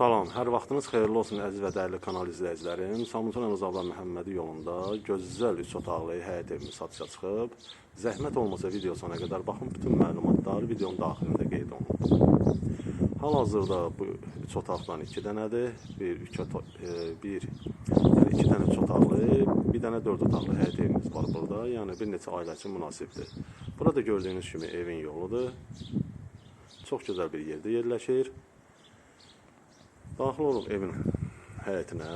Salam, hər vaxtınız xeyirli olsun əziz və dəyərli kanal izləyicilərim. Samsun Əmizabla Məhəmmədi yolunda gözəl 3 otaqlı həyət evimiz satışa çıxıb. Zəhmət olmasa video sona qədər baxın, bütün məlumatlar videonun daxilində qeyd olunub. Hal-hazırda bu 3 otaqdan 2 dənədir. Bir 3 otaq, e, bir yəni 2 dənə 3 otaqlı, bir dənə 4 otaqlı həyət evimiz var burada. Yəni bir neçə ailə üçün münasibdir. Burada gördüyünüz kimi evin yoludur. Çox gözəl bir yerdə yerləşir. Daxil oluq evin həyətinə.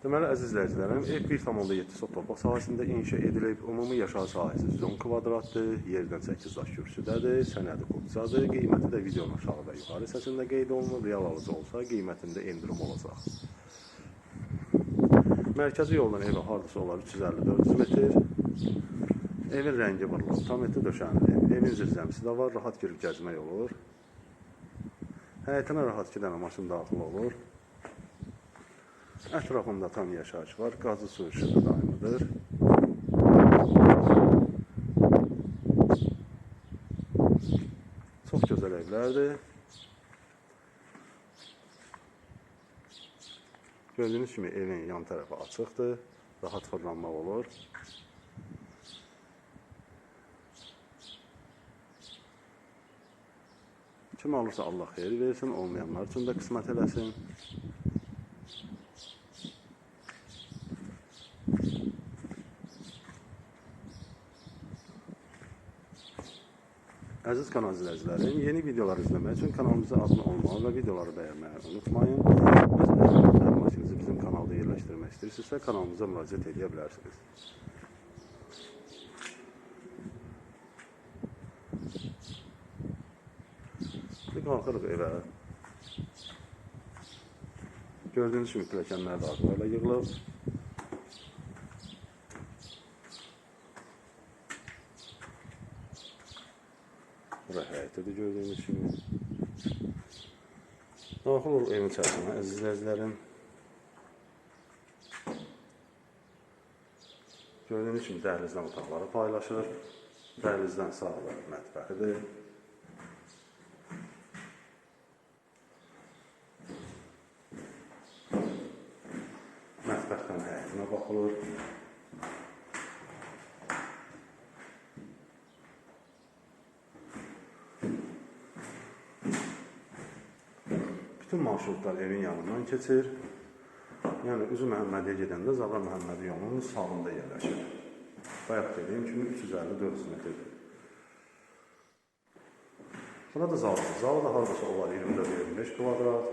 Deməli, əziz izləyicilərim, ev 1,7 sot torpaq sahəsində inşa edilib. Ümumi yaşayış sahəsi 110 kvadratdır, yerdən 8 daş kürsüdədir, sənədi kupçadır. Qiyməti də videonun aşağı və yuxarı hissəsində qeyd olunub. Real alıcı olsa qiymətində endirim olacaq. Mərkəzi yoldan evə hardasa olar 350-400 metr. Evin rəngi vurulub, tam eti döşənli. Evin zirzəmisi də var, rahat girib gəzmək olur. Həyətinə rahat 2 dənə maşın daxil olur. Ətrafında tam yaşayış var, qazı su işığı daimidir. Çox gözəl evlərdir. Gördüyünüz kimi evin yan tərəfi açıqdır, rahat fırlanmaq olur. Kim alırsa Allah xeyir versin, olmayanlar üçün də qismət eləsin. Əziz kanal izləyicilərim, yeni videolar izləmək üçün kanalımıza abunə olmağı və videoları bəyənməyi unutmayın. Məsələn, hər maşınınızı bizim kanalda yerləşdirmək istəyirsinizsə, kanalımıza müraciət edə bilərsiniz. Bir qalxırıq evə. Gördüyünüz kimi pilləkənlər də arxayla yığılıb. Bura həyətədir gördüyünüz kimi. Daxil ol evin içərisinə, əziz. Gördüyünüz kimi dəhlizdən otaqları paylaşır. Dəhlizdən sağda mətbəxidir. Mətbəxdən həyətinə baxılır. Bütün marşrutlar evin yanından keçir. Yəni üzü Məhəmmədiyə gedəndə Zabra Məhəmmədi yolunun sağında yerləşir. Bayaq dediyim kimi 350-400 metrdir. Burada zalı. Zalı da hardasa olar 24-25 kvadrat.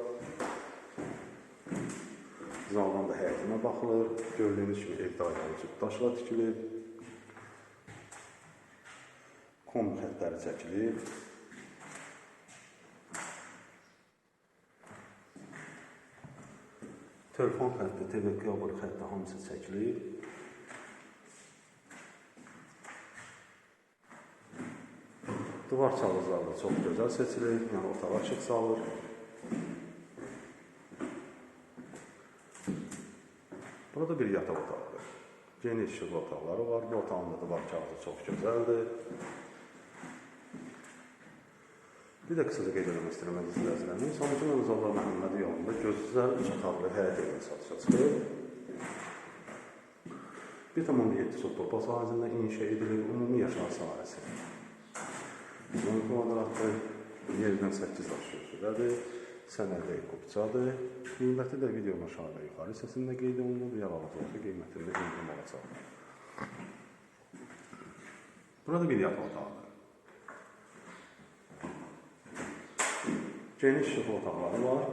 Zaldan da həyətinə baxılır. Gördüyünüz kimi ev dairəli daşla tikilib. Kom xəttləri çəkilib. Telefon xətti, TV kabel xətti hamısı çəkilib. Divar çalğıcları da çox gözəl seçilib, yəni otağa işıq salır. Burada bir yataq otağıdır. Geniş işıqlı otaqları var. Bu otağın da divar kağıdı çox gözəldir. Bir də qısaca qeyd etmək istəyirəm əziz izləyicilərim. Samsun Əmizabla Məhəmmədi yolunda gözəl üç otaqlı həyət evi satışa çıxıb. 1,7 sot torpaq sahəsində inşa edilib ümumi yaşayış sahəsi. 10 kvadratdır, yerdən 8 daş kürsüdədir, sənədi qupçadır. Qiyməti də videonun aşağıda yuxarı hissəsində qeyd olunub, yalalıqlı olsa qiymətində indirim olacaq. Burada bir yataq otağıdır. Geniş işıqlı otaqları var.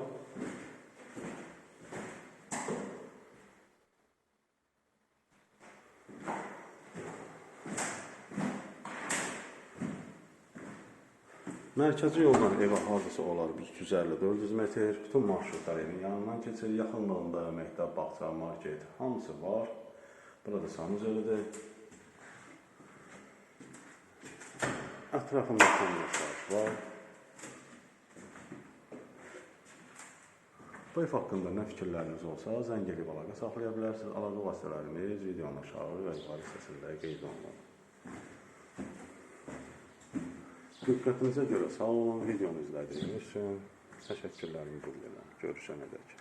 Mərkəzi yoldan evə hardasa olar 350-400 metr. Bütün marşrutlar evin yanından keçir. Yaxınlığında məktəb, bağça, market hamısı var. Burada sanuzelidir. Ətrafında yaşayış var. Bu ev haqqında nə fikirləriniz olsa, zəng edib əlaqə saxlaya bilərsiniz. Əlaqə vasitələrimiz videonun aşağı və yuxarı hissəsində qeyd olunur. Diqqətinizə görə sağ olun. Videonu izlədiyiniz üçün təşəkkürlərimi bildirirəm. Görüşənədək.